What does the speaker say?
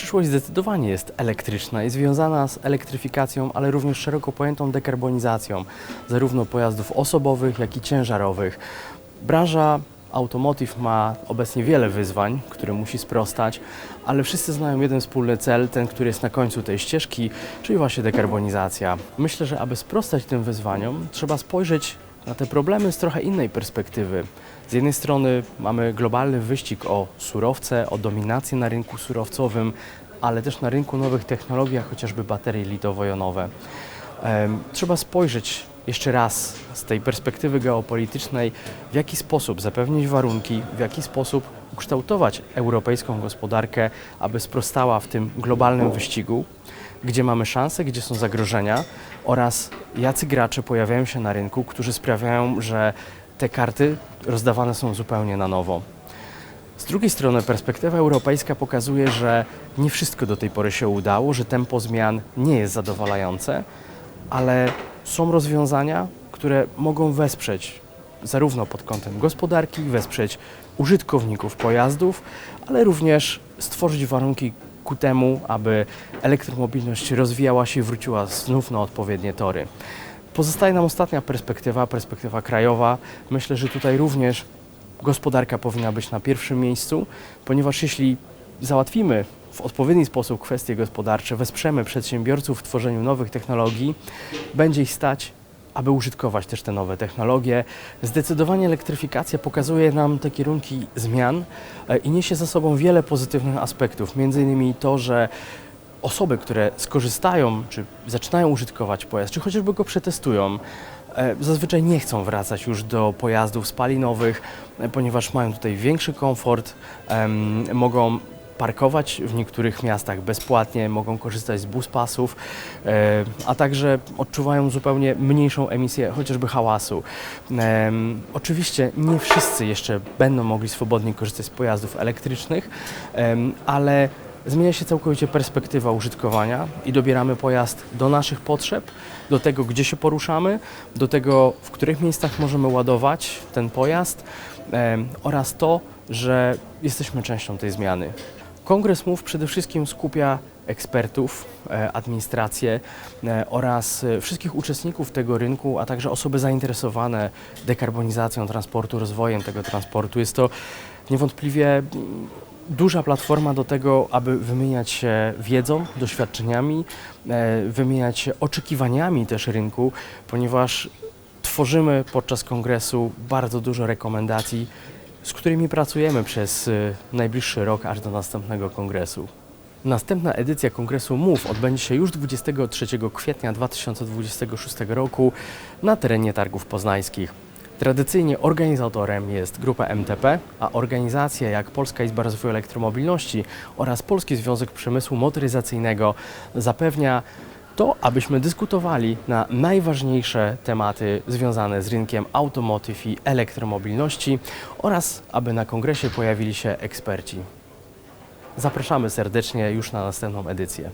Przyszłość zdecydowanie jest elektryczna i związana z elektryfikacją, ale również szeroko pojętą dekarbonizacją zarówno pojazdów osobowych, jak i ciężarowych. Branża automotive ma obecnie wiele wyzwań, które musi sprostać, ale wszyscy znają jeden wspólny cel, ten, który jest na końcu tej ścieżki, czyli właśnie dekarbonizacja. Myślę, że aby sprostać tym wyzwaniom, trzeba spojrzeć na te problemy z trochę innej perspektywy. Z jednej strony mamy globalny wyścig o surowce, o dominację na rynku surowcowym, ale też na rynku nowych technologii, jak chociażby baterie litowo-jonowe. Trzeba spojrzeć jeszcze raz z tej perspektywy geopolitycznej, w jaki sposób zapewnić warunki, w jaki sposób ukształtować europejską gospodarkę, aby sprostała w tym globalnym wyścigu, gdzie mamy szanse, gdzie są zagrożenia oraz jacy gracze pojawiają się na rynku, którzy sprawiają, że te karty rozdawane są zupełnie na nowo. Z drugiej strony perspektywa europejska pokazuje, że nie wszystko do tej pory się udało, że tempo zmian nie jest zadowalające, ale są rozwiązania, które mogą wesprzeć zarówno pod kątem gospodarki, wesprzeć użytkowników pojazdów, ale również stworzyć warunki ku temu, aby elektromobilność rozwijała się i wróciła znów na odpowiednie tory. Pozostaje nam ostatnia perspektywa, perspektywa krajowa. Myślę, że tutaj również gospodarka powinna być na pierwszym miejscu, ponieważ jeśli załatwimy w odpowiedni sposób kwestie gospodarcze, wesprzemy przedsiębiorców w tworzeniu nowych technologii, będzie ich stać, aby użytkować też te nowe technologie. Zdecydowanie elektryfikacja pokazuje nam te kierunki zmian e, i niesie za sobą wiele pozytywnych aspektów, między innymi to, że osoby, które skorzystają, czy zaczynają użytkować pojazd, czy chociażby go przetestują, e, zazwyczaj nie chcą wracać już do pojazdów spalinowych, e, ponieważ mają tutaj większy komfort, mogą parkować w niektórych miastach bezpłatnie, mogą korzystać z buspasów, e, a także odczuwają zupełnie mniejszą emisję chociażby hałasu. Em, Oczywiście nie wszyscy jeszcze będą mogli swobodnie korzystać z pojazdów elektrycznych, em, ale zmienia się całkowicie perspektywa użytkowania i dobieramy pojazd do naszych potrzeb, do tego, gdzie się poruszamy, do tego, w których miejscach możemy ładować ten pojazd oraz to, że jesteśmy częścią tej zmiany. Kongres MOVE przede wszystkim skupia ekspertów, e, administrację e, oraz e, wszystkich uczestników tego rynku, a także osoby zainteresowane dekarbonizacją transportu, rozwojem tego transportu. Jest to niewątpliwie mm, duża platforma do tego, aby wymieniać się wiedzą, doświadczeniami, wymieniać się oczekiwaniami też rynku, ponieważ tworzymy podczas kongresu bardzo dużo rekomendacji, z którymi pracujemy przez y, najbliższy rok aż do następnego kongresu. Następna edycja kongresu MOVE odbędzie się już 23 kwietnia 2026 roku na terenie Targów Poznańskich. Tradycyjnie organizatorem jest grupa MTP, a organizacje jak Polska Izba Rozwoju Elektromobilności oraz Polski Związek Przemysłu Motoryzacyjnego zapewnia to, abyśmy dyskutowali na najważniejsze tematy związane z rynkiem automotive i elektromobilności oraz aby na kongresie pojawili się eksperci. Zapraszamy serdecznie już na następną edycję.